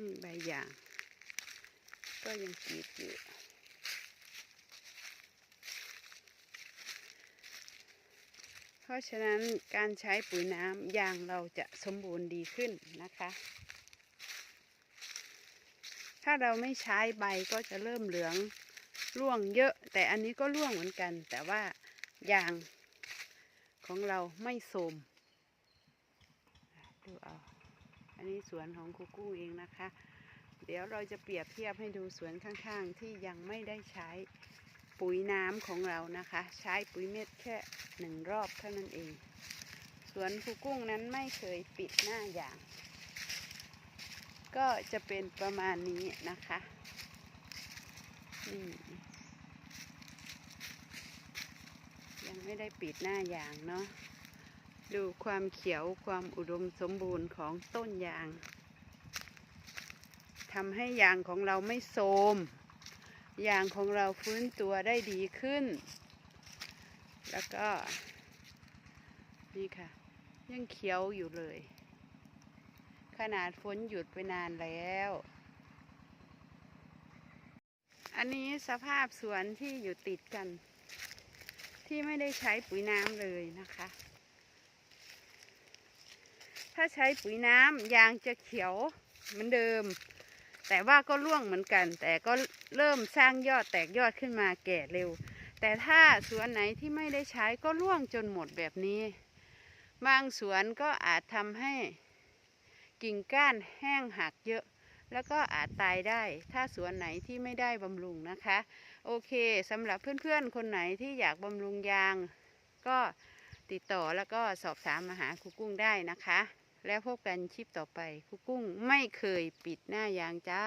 นี่ใบยาง ก็ยังกีดอยู่เพราะฉะนั้นการใช้ปุ๋ยน้ำยางเราจะสมบูรณ์ดีขึ้นนะคะ ถ้าเราไม่ใช้ใบก็จะเริ่มเหลืองร่วงเยอะ แต่อันนี้ก็ร่วงเหมือนกัน แต่ว่ายางของเราไม่โทมดูเอา อันนี้สวนของครูกุ้งเองนะคะ เดี๋ยวเราจะเปรียบเทียบให้ดูสวนข้างๆ ที่ยังไม่ได้ใช้ปุ๋ยน้ำของเรานะคะ ใช้ปุ๋ยเม็ดแค่หนึ่งรอบเท่านั้นเอง สวนครูกุ้งนั้นไม่เคยปิดหน้าอย่าง ก็จะเป็นประมาณนี้นะคะนี่ยังไม่ได้ปิดหน้าอย่างเนาะ ดูความเขียวความอุดมสมบูรณ์ของต้นยางทำให้ยางของเราไม่โทมยางของเราฟื้นตัวได้ดีขึ้น แล้วก็ นี่ค่ะ ยังเขียวอยู่เลย ขนาดฝนหยุดไปนานแล้ว อันนี้สภาพสวนที่อยู่ติดกัน ที่ไม่ได้ใช้ปุ๋ยน้ำเลยนะคะ ถ้าใช้ปุ๋ยน้ำยางจะเขียวเหมือนเดิม แต่ว่าก็ร่วงเหมือนกัน แต่ก็เริ่มสร้างยอดแตกยอดขึ้นมาแก่เร็ว แต่ถ้าสวนไหนที่ไม่ได้ใช้ก็ร่วงจนหมดแบบนี้ บางสวนก็อาจทำให้กิ่งก้านแห้งหักเยอะ แล้วก็อาจตายได้ ถ้าสวนไหนที่ไม่ได้บำรุงนะคะ โอเคสำหรับเพื่อนๆ คนไหนที่อยากบำรุงยาง ก็ติดต่อแล้วก็สอบถามมาหาครูกุ้งได้นะคะ แล้วพบกันคลิปต่อไปคุกุ้งไม่เคยปิดหน้ายางจ้า